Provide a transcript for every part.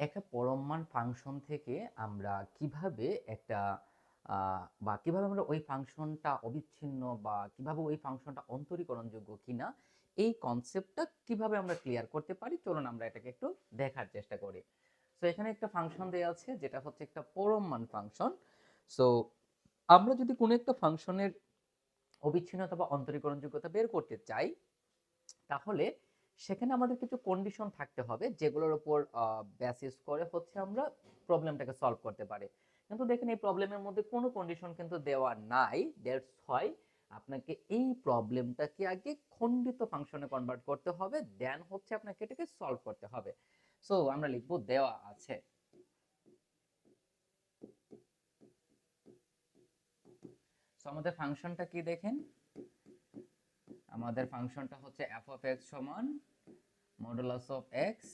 একটা পরমমান ফাংশন থেকে আমরা কীভাবে একটা বা কীভাবে আমরা ওই ফাংশনটা অবিচ্ছিন্ন বা কীভাবে ওই ফাংশনটা অন্তরীকরণযোগ্য কিনা, এই কনসেপ্টটা কীভাবে আমরা ক্লিয়ার করতে পারি, চলুন আমরা এটাকে একটু দেখার চেষ্টা করি। সো এখানে একটা ফাংশন দেওয়া আছে, যেটা হচ্ছে একটা পরমমান ফাংশন সো আমরা যদি কোনো একটা ফাংশনের অবিচ্ছিন্নতা বা অন্তরীকরণযোগ্যতা বের করতে চাই, তাহলে সেখানে আমাদের কিছু কন্ডিশন থাকতে হবে, যেগুলোর উপর বেসিস করে হচ্ছে আমরা প্রবলেমটাকে সলভ করতে পারি। কিন্তু দেখেন এই প্রবলেমের মধ্যে কোনো কন্ডিশন কিন্তু দেওয়া নাই। দ্যাটস হয় আপনাকে এই প্রবলেমটাকে আগে খণ্ডিত ফাংশনে কনভার্ট করতে হবে দেন হচ্ছে আপনাকে এটাকে সলভ করতে হবে। সো আমরা লিখব দেওয়া আছে। আমাদের ফাংশনটা কি দেখেন? আমাদের ফাংশনটা হচ্ছে এফ অফ এক্স সমান modulus of x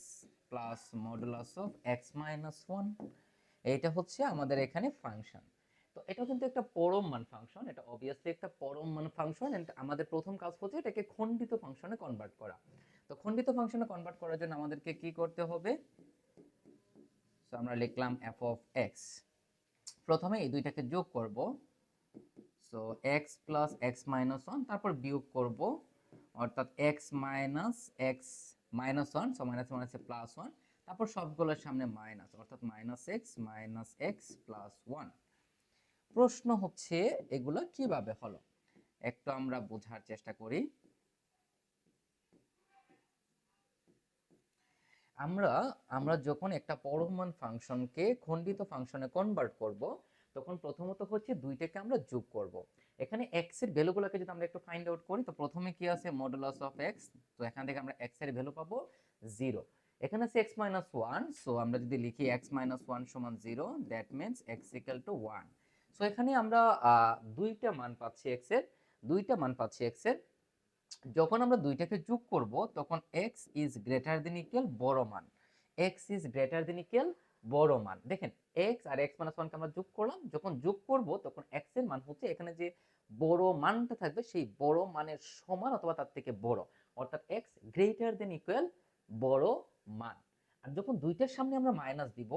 plus modulus of x minus one এইটা হচ্ছে আমাদের এখানে ফাংশন। তো এটা কিন্তু একটা পরম মান ফাংশন, এটা অবভিয়াসলি একটা পরম মান ফাংশন এন্ড আমাদের প্রথম কাজ হচ্ছে এটাকে খণ্ডিত ফাংশনে কনভার্ট করা। তো খণ্ডিত ফাংশনে কনভার্ট করার জন্য আমাদেরকে কি করতে হবে? আমরা লিখলাম এফ অফ এক্স প্রথমে এই দুইটাকে যোগ করব। So x plus x minus one তারপর বিয়োগ করব। অর্থাৎ x minus x minus one so minus মাইনাসে প্লাস ওয়ান তারপর সবগুলোর সামনে মাইনাস অর্থাৎ minus x minus x plus one প্রশ্ন হচ্ছে, এগুলো কীভাবে হলো? একটু আমরা বোঝার চেষ্টা করি। আমরা আমরা যখন একটা পরমান ফাংশনকে খণ্ডিত ফাংশনে কনভার্ট করব তখন প্রথমত হচ্ছে দুইটাকে আমরা যোগ করব। এখানে এক্সের ভ্যালুগুলোকে যদি আমরা একটু ফাইন্ড আউট করি, তো প্রথমে কি আছে? মডুলাস অফ এক্স তো এখান থেকে আমরা এক্সের ভ্যালু পাবো জিরো এখানে আছে এক্স মাইনাস ওয়ান সো আমরা যদি লিখি এক্স মাইনাস ওয়ান সমান zero that means x equal to one so এখানে আমরা দুইটা মান পাচ্ছি এক্সের, দুইটা মান পাচ্ছি এক্সের। যখন আমরা দুইটাকে যোগ করব, তখন x is greater than equal বড় মান। X is greater than equal বড় মান। দেখেন এক্স আর এক্স মাইনাস ওয়ানকে আমরা যোগ করলাম, যখন যোগ করব, তখন এক্সের মান হচ্ছে এখানে যে বড় মানটা থাকবে, সেই বড় মানের সমান অথবা তার থেকে বড়। অর্থাৎ এক্স গ্রেটার দেন ইকুয়াল বড় মান। আর যখন দুইটার সামনে আমরা মাইনাস দিব,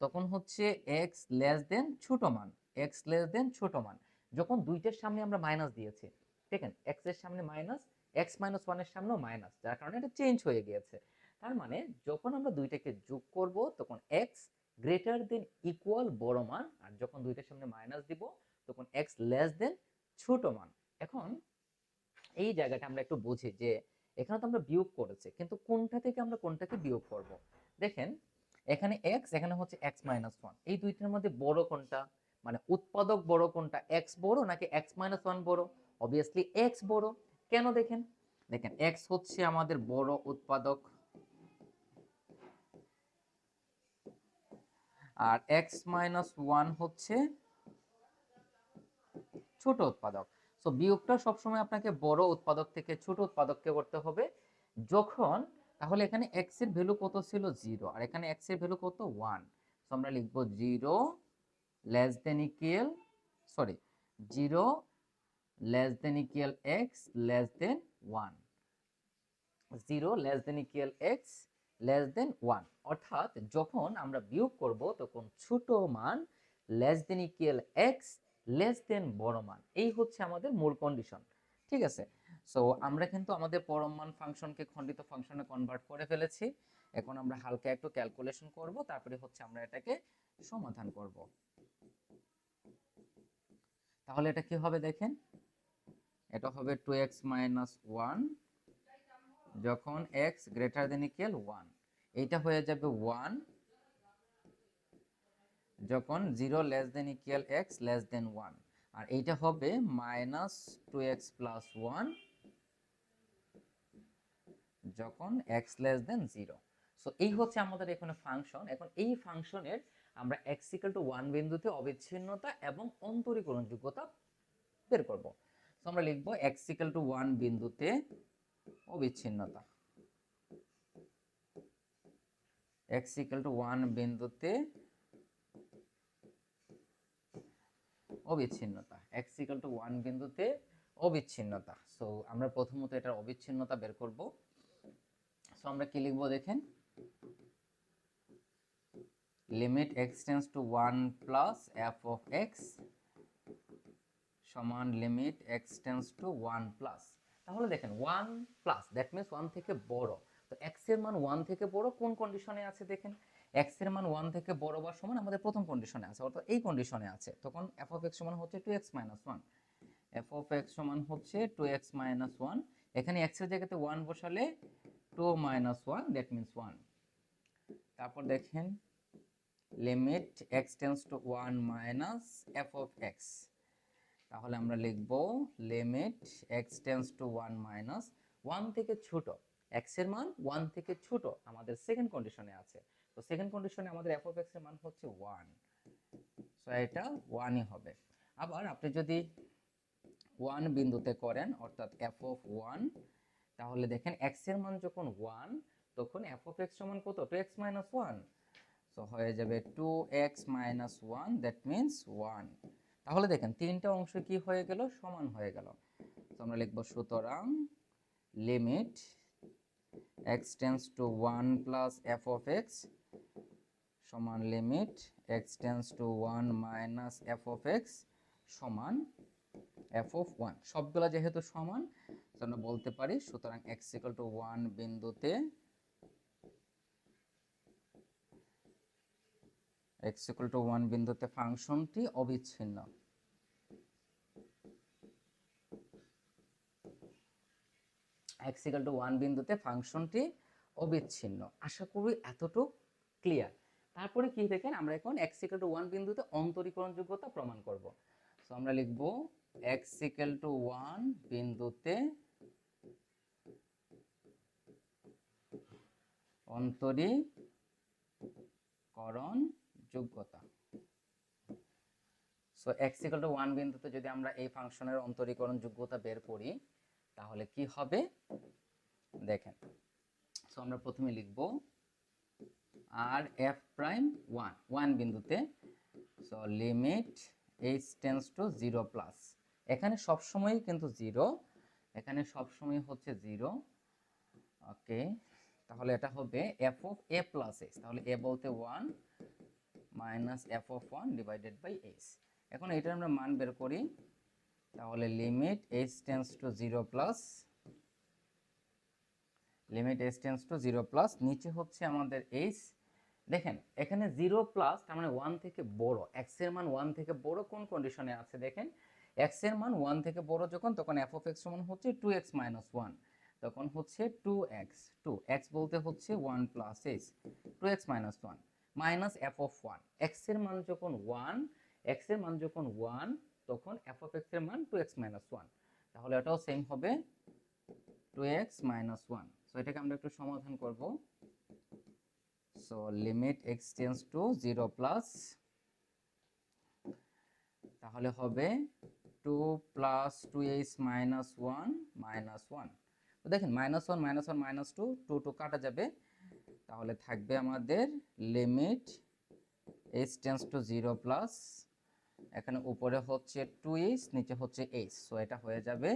তখন হচ্ছে এক্স লেস দেন ছোট মান এক্স লেস দেন ছোট মান। যখন দুইটার সামনে আমরা মাইনাস দিয়েছি, দেখেন এক্সের সামনে মাইনাস এক্স মাইনাস ওয়ানের সামনেও মাইনাস যার কারণে এটা চেঞ্জ হয়ে গিয়েছে। তার মানে যখন আমরা দুইটাকে যোগ করব, তখন এক্স গ্রেটার দেন ইকুয়াল বড় মান, আর যখন দুইটার সামনে মাইনাস দিব, তখন এক্স লেস দেন ছোট মান। এখন এই জায়গাটা আমরা একটু বুঝি যে এখানে তো আমরা বিয়োগ করেছি, কিন্তু কোনটা থেকে আমরা কোনটাকে বিয়োগ করব? দেখেন, এখানে এক্স এখানে হচ্ছে এক্স মাইনাস ওয়ান এই দুইটার মধ্যে বড় কোনটা? মানে উৎপাদক বড় কোনটা? এক্স বড় নাকি এক্স মাইনাস ওয়ান বড়? অবভিয়াসলি এক্স বড়। কেন দেখেন? দেখেন এক্স হচ্ছে আমাদের বড় উৎপাদক। আর এক্স মাইনাস ওয়ান হচ্ছে ছোট উৎপাদক। সো বিয়োগটা সবসময় আপনাকে বড় উৎপাদক থেকে ছোট উৎপাদককে করতে হবে। যখন, তাহলে এখানে এক্সের ভ্যালু কত ছিল? জিরো আর এখানে এক্সের ভ্যালু কত? ওয়ান সো আমরা লিখব zero less than equal sorry zero less than equal x less than one zero less than equal x less than one অর্থাৎ যখন আমরা বিয়োগ করব, তখন ছোট মান less than equal x less than বড় মান। এই হচ্ছে আমাদের মূল কন্ডিশন ঠিক আছে? সো আমরা কিন্তু আমাদের পরম মান ফাংশনকে খণ্ডিত ফাংশনে কনভার্ট করে ফেলেছি। এখন আমরা হালকা একটু ক্যালকুলেশন করব, তারপরে হচ্ছে আমরা এটাকে সমাধান করব। তাহলে এটা কি হবে দেখেন? এটা হবে টু এক্স মাইনাস ওয়ান যখন x greater than equal one এইটা হয়ে যাবে ওয়ান যখন zero less than equal x less than one আর এইটা হবে minus two x plus one যখন x less than zero so এই হচ্ছে আমাদের এখানে ফাংশন এখন এই ফাংশনের আমরা এক্স ইকাল টু ওয়ান বিন্দুতে অবিচ্ছিন্নতা এবং অন্তরীকরণযোগ্যতা বের করব। সো আমরা লিখব এক্স ইকাল টু ওয়ান বিন্দুতে অবিচ্ছিন্নতা। এক্স ইকাল টু ওয়ান বিন্দুতে অবিচ্ছিন্নতা। এক্স ইকাল টু ওয়ান বিন্দুতে অবিচ্ছিন্নতা। সো আমরা প্রথমত এটার অবিচ্ছিন্নতা বের করব। সো আমরা কি লিখব দেখেন? Limit x tends to one plus f of x সমান limit x tends to one plus তাহলে দেখেন one plus that means one থেকে বড়। তো এক্সের মান ওয়ান থেকে বড় কোন কন্ডিশনে আছে দেখেন? এক্সের মান ওয়ান থেকে বড় বা সমান আমাদের প্রথম কন্ডিশনে আছে, অর্থাৎ এই কন্ডিশনে আছে। তখন এফ অফ এক্স সমান হচ্ছে two x minus one f of x সমান হচ্ছে টু এক্স মাইনাস ওয়ান এখানে এক্সের জায়গাতে ওয়ান বসালে two minus one that means one তারপর দেখেন limit x tends to one minus f of x তাহলে আমরা লিখব limit x tends to one minus one থেকে ছোট। এক্সের মান ওয়ান থেকে ছোট আমাদের সেকেন্ড কন্ডিশনে আছে। তো সেকেন্ড কন্ডিশনে আমাদের এফ অফ এক্সের মান হচ্ছে ওয়ান সো এটা ওয়ানই হবে। আবার আপনি যদি ওয়ান বিন্দুতে করেন, অর্থাৎ এফ অফ ওয়ান তাহলে দেখেন এক্সের মান যখন ওয়ান তখন এফ অফ এক্স সমান কত? Two x minus one so হয়ে যাবে two x minus one that means one তাহলে দেখেন তিনটা অংশ কি হয়ে গেল? সমান হয়ে গেল। তো আমরা লিখব সুতরাং limit x tends to one plus f of x সমান limit x tends to one minus f of x সমান এফ অফ ওয়ান সবগুলা যেহেতু সমান আমরা বলতে পারি সুতরাং এক্স ইকাল টু ওয়ান বিন্দুতে এক্স ইকুয়াল টু ওয়ান বিন্দুতে ফাংশনটি অবিচ্ছিন্ন। এক্স ইকুয়াল টু ওয়ান বিন্দুতে ফাংশনটি অবিচ্ছিন্ন। আশা করি এতটুকু ক্লিয়ার তারপরে কি দেখেন, আমরা এখন এক্স ইকুয়াল টু ওয়ান বিন্দুতে অন্তরীকরণ যোগ্যতা প্রমাণ করব। সো আমরা লিখব এক্স ইকুয়াল টু ওয়ান বিন্দুতে অন্তরীকরণ যোগ্যতা so x equal to one বিন্দুতে যদি আমরা এই ফাংশনের অন্তরীকরণ যোগ্যতা বের করি তাহলে কি হবে? দেখেন সো আমরা প্রথমে লিখব R f prime one one বিন্দুতে so limit h tends to zero plus এখানে সবসময় কিন্তু জিরো এখানে সবসময় হচ্ছে জিরো ওকে, তাহলে এটা হবে f of a plus h তাহলে এ বলতে one minus f of one divided by h এখন এটার আমরা মান বের করি। তাহলে limit h tends to zero plus limit h tends to zero plus নিচে হচ্ছে আমাদের এইচ দেখেন, এখানে জিরো প্লাস তার মানে ওয়ান থেকে বড় এক্সের মান ওয়ান থেকে বড় কোন কন্ডিশনে আছে দেখেন? এক্সের মান ওয়ান থেকে বড় যখন, তখন এফ অফ এক্স সমান হচ্ছে টু এক্স মাইনাস ওয়ান তখন হচ্ছে টু এক্স টু এক্স বলতে হচ্ছে one plus h two x minus one minus f of one এক্সের মান যখন ওয়ান এক্সের মান যখন ওয়ান তখন এফ অফ এক্সের মান টু এক্স মাইনাস ওয়ান তাহলে এটাও সেম হবে two x minus one so এটাকে আমরা একটু সমাধান করব। So limit x tends to zero plus তাহলে হবে two plus two h minus one minus one তো দেখেন minus one minus one minus two two two কাটা যাবে। তাহলে থাকবে আমাদের limit h tends to zero plus এখানে উপরে হচ্ছে টু এইচ নিচে হচ্ছে এইচ সো এটা হয়ে যাবে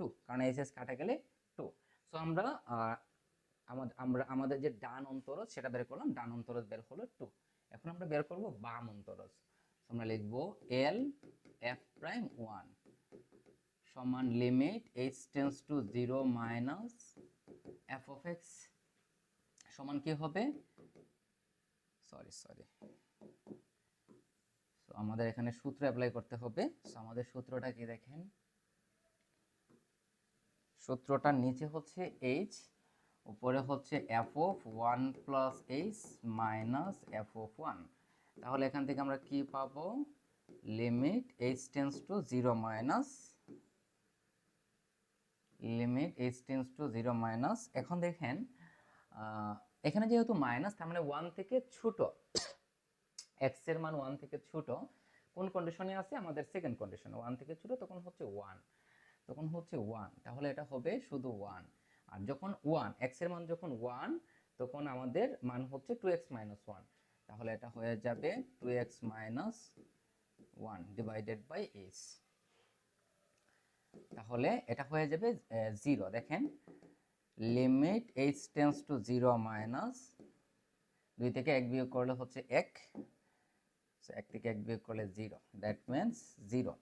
টু কারণ এইচ এস কাটা গেলে টু সো আমরা আমাদের আমরা, আমাদের যে ডান অন্তরজ, সেটা বের করলাম, ডান অন্তরজ বের হলো টু এখন আমরা বের করব বাম অন্তরজ আমরা লিখব এল এফ প্রাইম ওয়ান সমান limit h tends to zero minus f of x সমান কি হবে? সরি সরি সো আমাদের এখানে সূত্র অ্যাপ্লাই করতে হবে। সো আমাদের সূত্রটা কি দেখেন? সূত্রটার নিচে হচ্ছে এইচ উপরে হচ্ছে f of one plus h minus f of one তাহলে এখান থেকে আমরা কি পাবো? Limit h tends to zero minus limit h tends to zero minus এখন দেখেন এখানে যেহেতু মাইনাস তার মানে ওয়ান থেকে ছোট। এক্সের মান ওয়ান থেকে ছোট, কোন কন্ডিশনে আছে? আমাদের সেকেন্ড কন্ডিশনে ওয়ান থেকে ছোট তখন হচ্ছে ওয়ান তখন হচ্ছে ওয়ান তাহলে এটা হবে শুধু ওয়ান আর যখন ওয়ান এক্সের মান যখন ওয়ান তখন আমাদের মান হচ্ছে টু এক্স মাইনাস ওয়ান তাহলে এটা হয়ে যাবে two x minus one divided by h তাহলে এটা হয়ে যাবে জিরো দেখেন limit h tends to zero minus দুই থেকে এক বিয়োগ করলে হচ্ছে এক। So, এক থেকে এক বিয়োগ করলে zero that means zero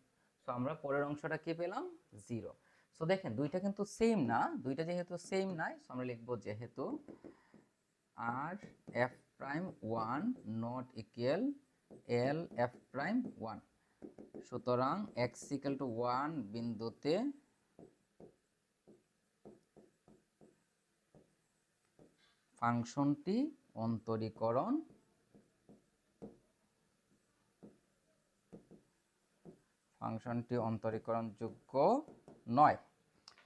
so আমরা পরের অংশটা কি পেলাম? জিরো সো দেখেন দুইটা কিন্তু সেম না। দুইটা যেহেতু সেম নাই সো আমরা লিখব যেহেতু R f prime one not equal L f prime one সুতরাং এক্স ইকুয়াল টু ওয়ান বিন্দুতে ফাংশনটি অন্তরীকরণ ফাংশনটি অন্তরীকরণযোগ্য নয়।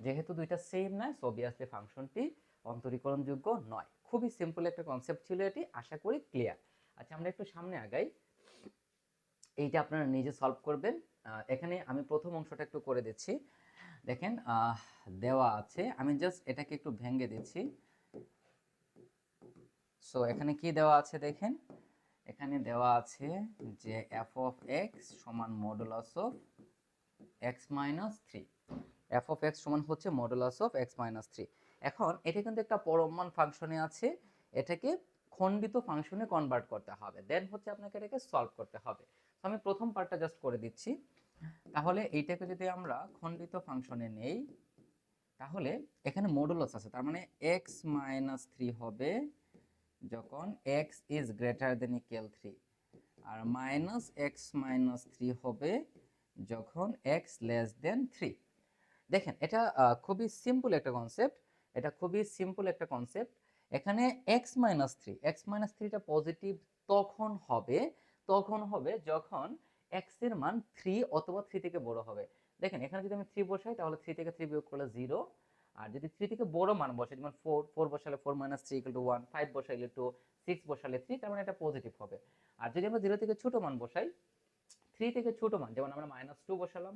যেহেতু দুইটা সেম নয় সো অবভিয়াসলি ফাংশনটি অন্তরীকরণযোগ্য নয়। খুবই সিম্পল একটা কনসেপ্ট ছিল এটি, আশা করি ক্লিয়ার আচ্ছা আমরা একটু সামনে আগাই। এইটা আপনারা নিজে সলভ করবেন। এখানে আমি প্রথম অংশটা একটু করে দিচ্ছি। দেখেন দেওয়া আছে। আমি জাস্ট এটাকে একটু ভেঙে দিচ্ছি। সো এখানে কি দেওয়া আছে দেখেন? এখানে দেওয়া আছে যে এফ অফ এক্স সমান modulus of x minus three f of x সমান হচ্ছে modulus of x minus three এখন এটা কিন্তু একটা পরমান ফাংশনে আছে, এটাকে খণ্ডিত ফাংশনে কনভার্ট করতে হবে। দেন হচ্ছে আপনাকে এটাকে সলভ করতে হবে। তো আমি প্রথম পার্টটা জাস্ট করে দিচ্ছি। তাহলে এইটাকে যদি আমরা খণ্ডিত ফাংশনে নেই, তাহলে এখানে মডুলাস আছে, তার মানে এক্স মাইনাস থ্রি হবে যখন x is greater than equal three R minus x minus three হবে যখন এক্স লেস দেন থ্রি দেখেন, এটা খুবই সিম্পল একটা কনসেপ্ট এটা খুবই সিম্পল একটা কনসেপ্ট এখানে x minus three x minus থ্রিটা পজিটিভ তখন হবে তখন হবে যখন এক্সের মান থ্রি অথবা থ্রি থেকে বড় হবে। দেখেন, এখানে যদি আমি থ্রি বসাই, তাহলে থ্রি থেকে থ্রি বিয়োগ করলে জিরো আর যদি থ্রি থেকে বড় মান বসাই, যেমন ফোর ফোর বসালে four minus three equal to one five বসাইলে two six বসালে থ্রি তার মানে এটা পজিটিভ হবে। আর যদি আমরা জিরো থেকে ছোট মান বসাই থ্রি থেকে ছোট মান, যেমন আমরা মাইনাস টু বসালাম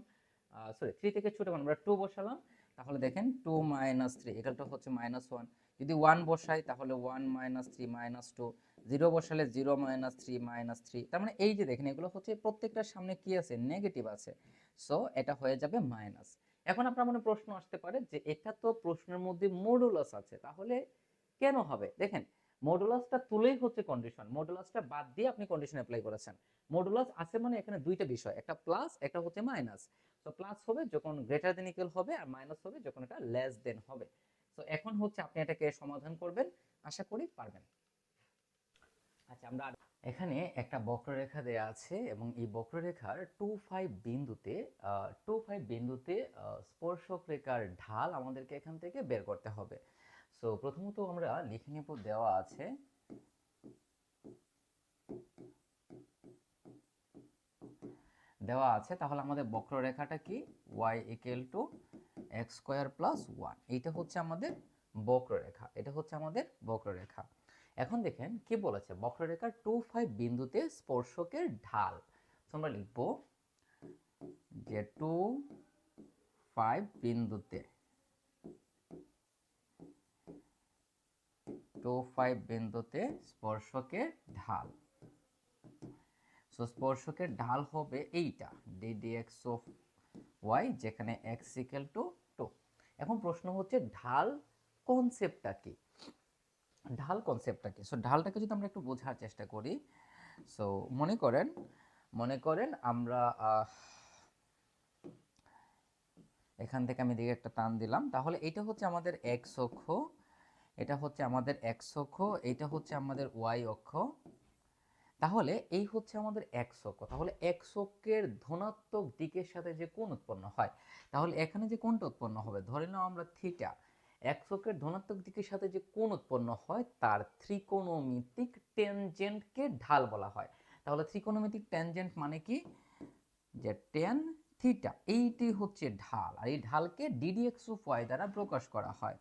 সরি থ্রি থেকে ছোট মান, আমরা টু বসালাম, তাহলে দেখেন টু মাইনাস থ্রি এখানটা হচ্ছে মাইনাস ওয়ান যদি ওয়ান বসাই, তাহলে one minus three minus two zero বসালে zero minus three minus three তার মানে এই যে দেখেন, এগুলো হচ্ছে প্রত্যেকটার সামনে কি আছে? নেগেটিভ আছে। সো এটা হয়ে যাবে মাইনাস এখন আপনার মনে প্রশ্ন আসতে পারে যে এটা তো প্রশ্নের মধ্যে মডুলাস আছে, তাহলে কেন হবে? দেখেন মডুলাসটা তুলেই হচ্ছে কন্ডিশন মডুলাসটা বাদ দিয়ে আপনি কন্ডিশন অ্যাপ্লাই করেছেন। মডুলাস আছে মানে এখানে দুইটা বিষয়, একটা প্লাস একটা হচ্ছে মাইনাস তো প্লাস হবে যখন গ্রেটার দেন ইকুয়াল হবে আর মাইনাস হবে যখন এটা লেস দেন হবে। তো এখন হচ্ছে আপনি এটাকে সমাধান করবেন, আশা করি পারবেন। আচ্ছা আমরা এখানে একটা বক্ররেখা দেয়া আছে এবং এই বক্ররেখার টু ফাইভ বিন্দুতে টু ফাইভ বিন্দুতে স্পর্শক রেখার ঢাল আমাদেরকে এখান থেকে বের করতে হবে। সো প্রথমত আমরা লিখে নিব দেওয়া আছে দেওয়া আছে, তাহলে আমাদের বক্ররেখাটা কি? Y equal to x square plus one এইটা হচ্ছে আমাদের বক্ররেখা, এটা হচ্ছে আমাদের বক্ররেখা। এখন দেখেন কি বলেছে? বক্ররেখার টু ফাইভ বিন্দুতে স্পর্শকের ঢাল। তো আমরা লিখব যে টু ফাইভ বিন্দুতে টু ফাইভ বিন্দুতে স্পর্শকের ঢাল। সো স্পর্শকের ঢাল হবে এইটা d d x of y যেখানে এক্স ইকুয়াল টু টু এখন প্রশ্ন হচ্ছে, ঢাল কনসেপ্টটা কি? ঢাল কনসেপ্টটা কি সো ঢালটাকে যদি আমরা একটু বোঝার চেষ্টা করি সো মনে করেন মনে করেন আমরা এখান থেকে আমি দিকে একটা টান দিলাম। তাহলে এটা হচ্ছে আমাদের এক্স অক্ষ, এটা হচ্ছে আমাদের এক্স অক্ষ, এটা হচ্ছে আমাদের ওয়াই অক্ষ। তাহলে এই হচ্ছে আমাদের এক্স অক্ষ। তাহলে এক্স অক্ষের ধনাত্মক দিকের সাথে যে কোণ উৎপন্ন হয়, তাহলে এখানে যে কোণটা উৎপন্ন হবে, ধরে নাও আমরা থিটা এক্স চোখের ধনাত্মক দিকের সাথে যে কোণ উৎপন্ন হয়, তার ত্রিকোণমিতিক টেনজেন্টকে ঢাল বলা হয়। তাহলে ত্রিকোণমিতিক ট্যানজেন্ট মানে কি? যে টেন থিটা এইটি হচ্ছে ঢাল। আর এই ঢালকে ডিডিএক্স অফ ওয়াই দ্বারা প্রকাশ করা হয়।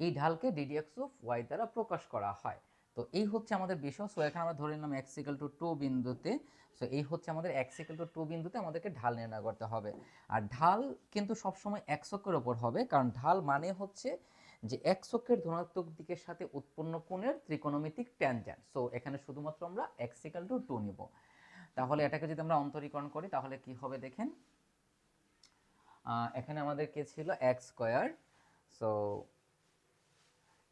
এই ঢালকে ডিডিএক্স অফ ওয়াই দ্বারা প্রকাশ করা হয়। তো এই হচ্ছে আমাদের বিষয় সো এখানে আমরা ধরে নিলাম এক্স ইকাল টু টু বিন্দুতে সো এই হচ্ছে আমাদের এক্স ইকাল টু টু বিন্দুতে আমাদেরকে ঢাল নির্ণয় করতে হবে। আর ঢাল কিন্তু সবসময় এক অক্ষের ওপর হবে, কারণ ঢাল মানে হচ্ছে যে এক ধনাত্মক দিকের সাথে উৎপন্ন কোণের ত্রিকোণমিতিক ট্যানজেন্ট সো এখানে শুধুমাত্র আমরা এক্স ইকাল টু টু নিব। তাহলে এটাকে যদি আমরা অন্তরীকরণ করি, তাহলে কি হবে দেখেন? এখানে আমাদের কে ছিল? এক্স স্কোয়ার সো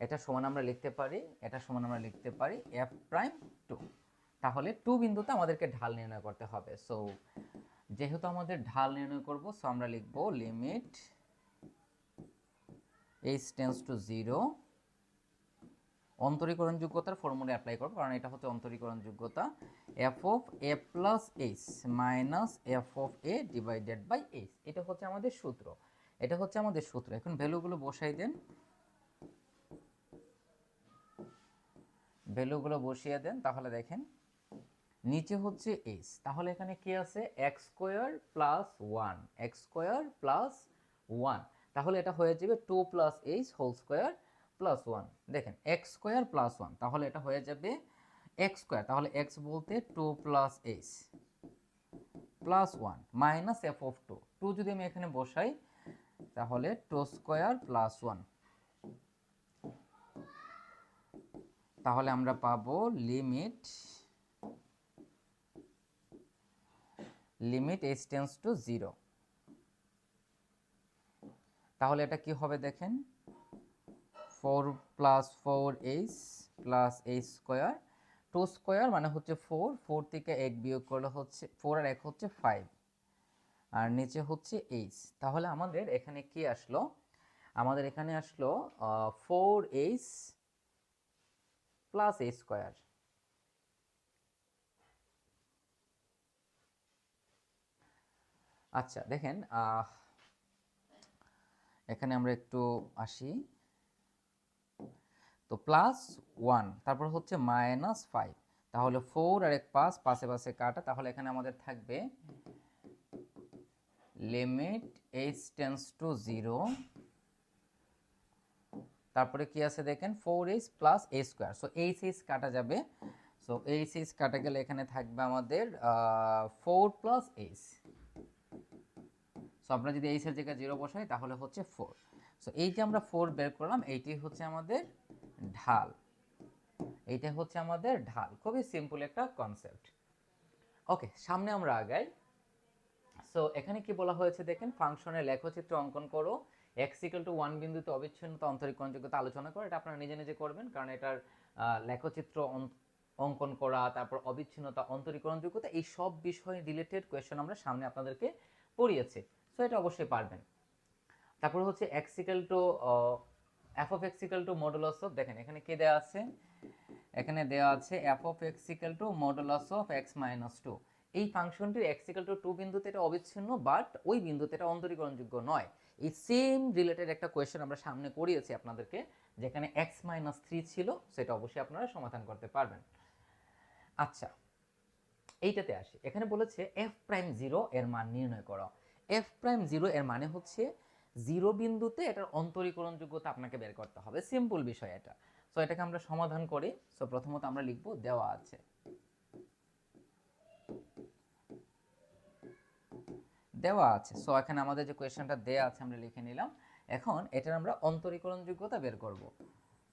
এটা সমান আমরা লিখতে পারি, এটা সমান আমরা লিখতে পারি এফ প্রাইম টু তাহলে টু বিন্দুতে আমাদেরকে ঢাল নির্ণয় করতে হবে। সো যেহেতু আমাদের ঢাল নির্ণয় করব সো আমরা লিখব limit H tends to zero অন্তরীকরণ যোগ্যতার ফর্মুলা অ্যাপ্লাই করব, কারণ এটা হচ্ছে অন্তরীকরণ যোগ্যতা f of a plus h minus f of a divided by h এটা হচ্ছে আমাদের সূত্র। এটা হচ্ছে আমাদের সূত্র। এখন ভ্যালুগুলো বসাই দেন। ভ্যালুগুলো বসিয়ে দেন, তাহলে দেখেন নিচে হচ্ছে এইচ তাহলে এখানে কি আছে? X square plus one. X square plus one. তাহলে এটা হয়ে যাবে two plus h whole square plus one. দেখেন এক্স স্কোয়ার প্লাস ওয়ান। তাহলে এটা হয়ে যাবে এক্স স্কোয়ার। তাহলে এক্স বলতে two plus h plus one minus f of two. Two যদি আমি এখানে বসাই, তাহলে টু স্কোয়ার প্লাস ওয়ান। তাহলে আমরা পাবো limit limit h tends to zero তাহলে এটা কি হবে দেখেন? Four plus four h plus h square two square মানে হচ্ছে ফোর ফোর থেকে এক বিয়োগ করলে হচ্ছে ফোর আর এক হচ্ছে ফাইভ আর নিচে হচ্ছে এইচ তাহলে আমাদের এখানে কি আসলো? আমাদের এখানে আসলো four h plus h square আচ্ছা দেখেন এখানে আমরা একটু আসি। তো প্লাস ওয়ান তারপর হচ্ছে মাইনাস ফাইভ তাহলে ফোর আর এক পাঁচ পাশে পাশে কাটা, তাহলে এখানে আমাদের থাকবে limit h tends to zero তারপরে কি আছে দেখেন? Four h plus a square so h h কাটা যাবে। সো এইচ এইচ কাটা গেলে এখানে থাকবে আমাদের ফোর প্লাস এইচ সো আমরা যদি এইচের জায়গায় জিরো বসাই, তাহলে হচ্ছে ফোর সো এই যে আমরা ফোর বের করলাম, এইটি হচ্ছে আমাদের ঢাল। এইটা হচ্ছে আমাদের ঢাল। খুবই সিম্পল একটা কনসেপ্ট ওকে সামনে আমরা আগাই। সো এখানে কি বলা হয়েছে দেখেন? ফাংশনের লেখচিত্র অঙ্কন করো। এক্স টু ওয়ান বিন্দুতে অবিচ্ছিন্নতা আন্তরিকরণ যোগ্যতা আলোচনা করো, এটা আপনারা নিজে নিজে করবেন, কারণ এটার লেখচিত্র অঙ্কন করা, তারপর অবিচ্ছিন্নতা অন্তরীকরণ যোগ্যতা এই সব বিষয় রিলেটেড কোয়েশ্চেন আমরা সামনে আপনাদেরকে পড়িয়েছি। সো এটা অবশ্যই পারবেন। তারপর হচ্ছে x equal to f of x equal to modulus of দেখেন এখানে কি দেওয়া আছে? এখানে দেওয়া আছে f of x equal to modulus of x minus two এই ফাংশনটির এক্স ইকাল টু টু বিন্দুতে এটা অবিচ্ছিন্ন বাট ওই বিন্দুতে এটা অন্তরীকরণযোগ্য নয়। এই সেম রিলেটেড একটা কোয়েশ্চেন আমরা সামনে করিয়েছি আপনাদেরকে, যেখানে এক্স মাইনাস থ্রি ছিল, সেটা অবশ্যই আপনারা সমাধান করতে পারবেন। আচ্ছা এইটাতে আসি। এখানে বলেছে এফ প্রাইম জিরো এর মান নির্ণয় করো। এফ প্রাইম জিরো এর মানে হচ্ছে জিরো বিন্দুতে এটার অন্তরীকরণ যোগ্যতা আপনাকে বের করতে হবে। সিম্পল বিষয় এটা। সো এটাকে আমরা সমাধান করি। সো প্রথমত আমরা লিখব দেওয়া আছে। দেওয়া আছে। সো এখানে আমাদের যে কোয়েশ্চেনটা দেওয়া আছে, আমরা লিখে নিলাম। এখন এটার আমরা অন্তরীকরণ যোগ্যতা বের করব।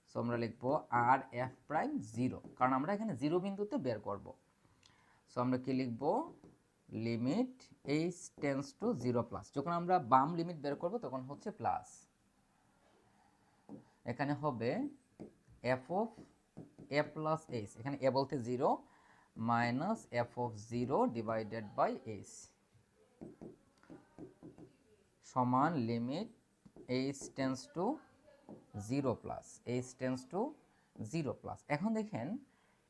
সো আমরা লিখব আর এফ প্রাইম জিরো কারণ আমরা এখানে জিরো বিন্দুতে বের করব। সো আমরা কি লিখব? Limit h tends to zero plus যখন আমরা বাম লিমিট বের করব, তখন হচ্ছে প্লাস এখানে হবে f of a plus h এখানে এ বলতে zero minus f of zero divided by h সমান limit h tends to zero plus h tends to zero plus এখন দেখেন,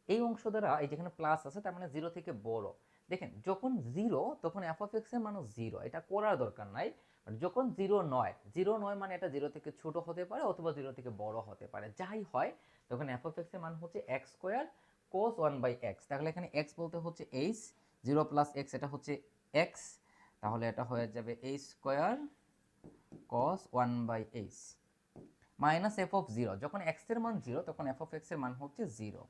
এই অংশ দ্বারা এই যেখানে প্লাস আছে, তার মানে জিরো থেকে বড়। দেখেন, যখন জিরো তখন এফ অফ এক্সের মানও জিরো এটা করার দরকার নাই। But যখন জিরো নয় জিরো নয় মানে এটা জিরো থেকে ছোট হতে পারে অথবা জিরো থেকে বড় হতে পারে। যাই হয়, তখন এফ অফ এক্সের মান হচ্ছে x square cos one by x তাহলে এখানে এক্স বলতে হচ্ছে এইচ জিরো প্লাস এক্স এটা হচ্ছে এক্স তাহলে এটা হয়ে যাবে h square cos one by h minus f of zero যখন এক্সের মান জিরো তখন এফ অফ এক্সের মান হচ্ছে জিরো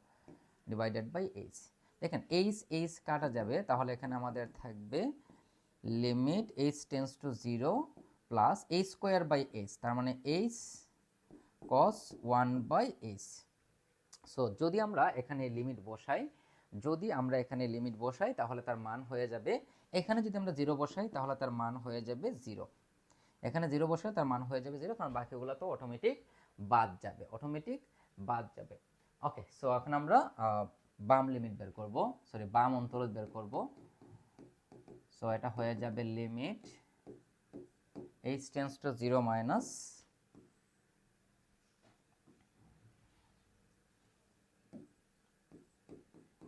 ডিভাইডেড বাই এইচ দেখেন এইচ এইচ কাটা যাবে, তাহলে এখানে আমাদের থাকবে limit h tends to zero plus h square by h তার মানে h cos one by h so যদি আমরা এখানে লিমিট বসাই যদি আমরা এখানে লিমিট বসাই, তাহলে তার মান হয়ে যাবে, এখানে যদি আমরা জিরো বসাই, তাহলে তার মান হয়ে যাবে জিরো এখানে জিরো বসাই তার মান হয়ে যাবে জিরো কারণ বাকিগুলো তো অটোমেটিক বাদ যাবে অটোমেটিক বাদ যাবে। ওকে সো এখন আমরা বাম লিমিট বের করব সরি বাম অন্তরোধ বের করব। সো এটা হয়ে যাবে limit h tends to zero minus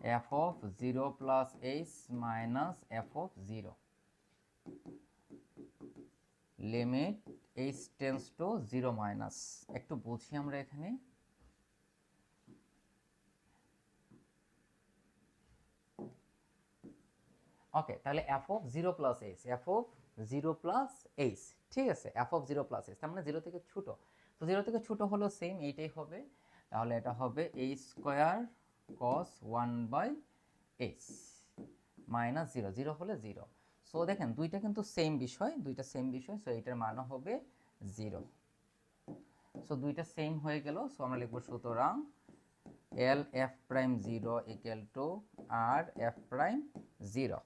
f of 0 plus h minus f of 0 limit h tends to 0 minus একটু বুঝি আমরা এখানে। ওকে তাহলে f of 0 plus h, f of 0 plus h, ঠিক আছে? f of 0 plus h, তার মানে 0 থেকে ছোট। তো 0 থেকে ছোট হলো সেম এইটাই হবে। তাহলে এটা হবে h square cos 1 by h minus zero zero হলে জিরো সো দেখেন, দুইটা কিন্তু সেম বিষয়, দুইটা সেম বিষয় সো এইটার মানও হবে জিরো সো দুইটা সেম হয়ে গেল সো আমরা লিখব সুতরাং L f prime zero equal to R f prime zero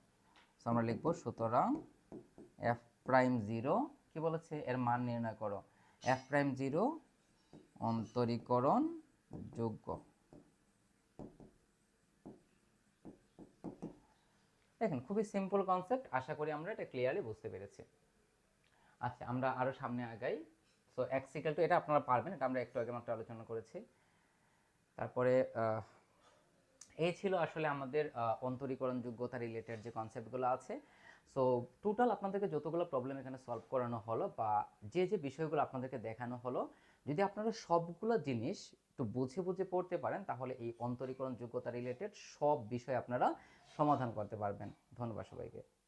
so আমরা লিখব সুতরাং এফ প্রাইম জিরো কি বলেছে? এর মান নির্ণয় করো। এফ প্রাইম জিরো অন্তরীকরণ যোগ্য। দেখেন, খুবই সিম্পল কনসেপ্ট আশা করি আমরা এটা ক্লিয়ারলি বুঝতে পেরেছি। আচ্ছা আমরা আরও সামনে আগাই। সো ইকাল টু এটা আপনারা পারবেন, এটা আমরা একটু আগে মাত্র আলোচনা করেছি। তারপরে এই ছিল আসলে আমাদের অন্তরীকরণ যোগ্যতা রিলেটেড যে কনসেপ্টগুলো আছে। সো টোটাল আপনাদেরকে যতগুলো প্রবলেম এখানে সলভ করানো হলো বা যে যে বিষয়গুলো আপনাদেরকে দেখানো হলো, যদি আপনারা সবগুলো জিনিস একটু বুঝে বুঝে পড়তে পারেন, তাহলে এই অন্তরীকরণ যোগ্যতা রিলেটেড সব বিষয় আপনারা সমাধান করতে পারবেন। ধন্যবাদ সবাইকে।